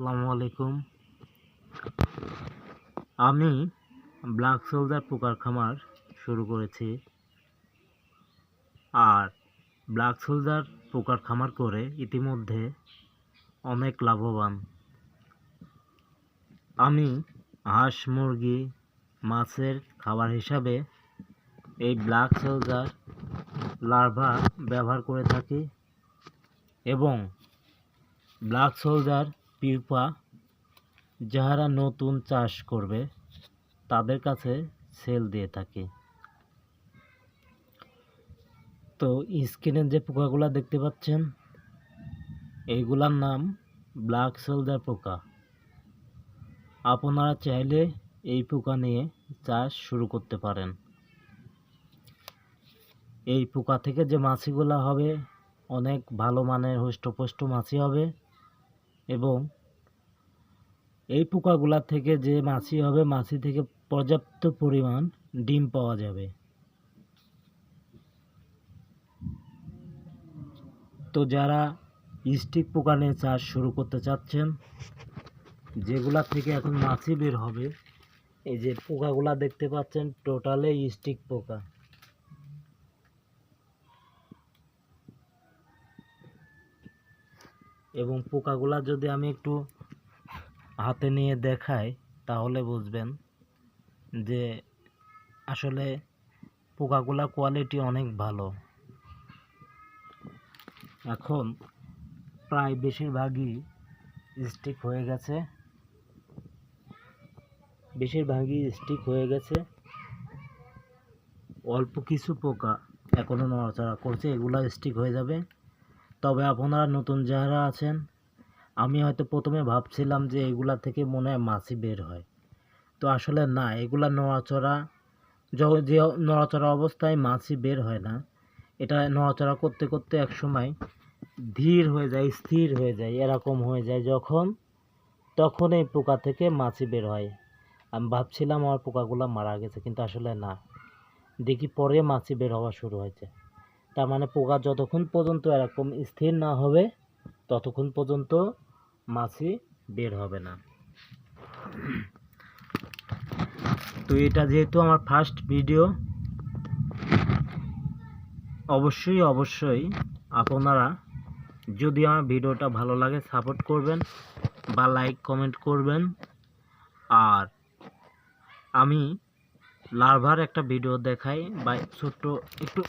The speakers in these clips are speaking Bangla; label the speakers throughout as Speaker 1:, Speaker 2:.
Speaker 1: আসসালামু আলাইকুম। আমি ব্ল্যাক সোলজার পোকার খামার শুরু করেছি। আর ব্ল্যাক সোলজার পোকার খামার করে ইতিমধ্যে অনেক লাভবান। আমি হাঁস, মুরগি, মাছের খাবার হিসাবে এই ব্ল্যাক সোলজার লার্ভা ব্যবহার করে থাকি এবং ব্ল্যাক সোলজার পিউপা যারা নতুন চাষ করবে, তাদের কাছে সেল দিয়ে থাকি। তো স্ক্রিনে যে পোকাগুলো দেখতে পাচ্ছেন এইগুলার নাম ব্ল্যাক সোলজার পোকা। আপনারা চাইলে এই পোকা নিয়ে চাষ শুরু করতে পারেন। এই পোকা থেকে যে মাছিগুলো হবে, অনেক ভালো মানের হৃষ্টপুষ্ট মাছি হবে এবং এই পোকাগুলা থেকে যে মাছি হবে, মাছি থেকে পর্যাপ্ত পরিমাণ ডিম পাওয়া যাবে। তো যারা স্টিক পোকা নিয়ে চাষ শুরু করতে চাচ্ছেন, যেগুলা থেকে এখন মাছি বের হবে, এই যে পোকাগুলা দেখতে পাচ্ছেন, টোটালে স্টিক পোকা। এবং পোকাগুলা যদি আমি একটু হাতে নিয়ে দেখাই তাহলে বুঝবেন যে আসলে পোকাগুলা কোয়ালিটি অনেক ভালো। এখন প্রায় বেশিরভাগই স্টিক হয়ে গেছে। বেশিরভাগই স্টিক হয়ে গেছে। অল্প কিছু পোকা এখনও নড়াচড়া করছে, এগুলা স্টিক হয়ে যাবে। তবে আপনারা নতুন যারা আছেন আমি হয়তো প্রথমে ভাবছিলাম যে এগুলা থেকে মনে হয় মাছি বের হয়। তো আসলে না, এগুলা নড়াচড়া, যে নড়াচড়া অবস্থায় মাছি বের হয় না, এটা নড়াচড়া করতে করতে এক সময় ধীর হয়ে যায়, স্থির হয়ে যায়, এরকম হয়ে যায় যখন, তখন এই পোকা থেকে মাছি বের হয়। আমি ভাবছিলাম আমার পোকাগুলো মারা গেছে, কিন্তু আসলে না। দেখি পরে মাছি বের হওয়া শুরু হয়েছে। তার মানে পোকা যতক্ষণ পর্যন্ত এরকম স্থির না হবে ততক্ষণ পর্যন্ত মাছি বের হবে না। তো এটা যেহেতু আমার ফার্স্ট ভিডিও অবশ্যই অবশ্যই আপনারা যদি আমার ভিডিওটা ভালো লাগে সাপোর্ট করবেন বা লাইক কমেন্ট করবেন। আর আমি লার্ভার একটা ভিডিও দেখাই বা ছোট্ট একটু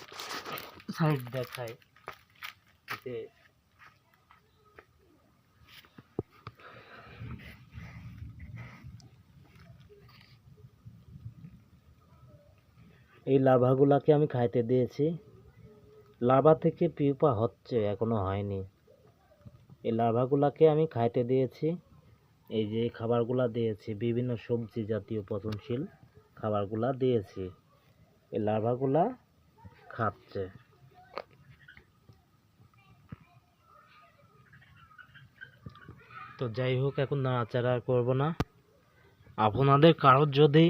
Speaker 1: সাইড দেখাই যে এই লার্ভাগুলাকে আমি খাইতে দিয়েছি। লার্ভা থেকে পিউপা হচ্ছে, এখনও হয়নি। এই লার্ভাগুলাকে আমি খাইতে দিয়েছি। এই যে খাবারগুলা দিয়েছি, বিভিন্ন সবজি জাতীয় পচনশীল খাবারগুলা দিয়েছি। এই লার্ভাগুলা খাচ্ছে। তো যাই হোক, এখন নাড়াচাড়া করব না। আপনাদের কারোর যদি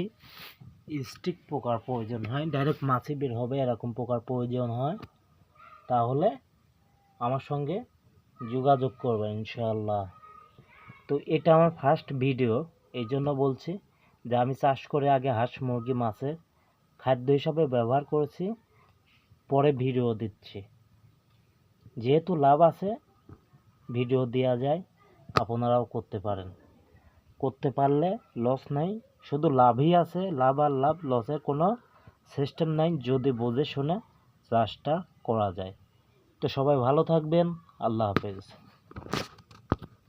Speaker 1: স্টিক পোকার প্রয়োজন হয়। ডাইরেক্ট মাছি বের হবে, এরকম পোকার প্রয়োজন হয়। তাহলে আমার সঙ্গে যোগাযোগ করবেন ইনশাআল্লাহ। তো এটা আমার ফার্স্ট ভিডিও এই জন্য বলছি যে আমি চাষ করে আগে হাঁস, মুরগি, মাছের খাদ্য হিসাবে ব্যবহার করেছি, পরে ভিডিও দিচ্ছি। যেহেতু লাভ আছে ভিডিও দেওয়া যায়, আপনারাও করতে পারেন। করতে পারলে লস নাই। শুধু লাভই আছে, লাভ আর লাভ লসের কোনো সিস্টেম নাই যদি বুঝে শুনে চাষটা করা যায়। তো সবাই ভালো থাকবেন, আল্লাহ হাফেজ।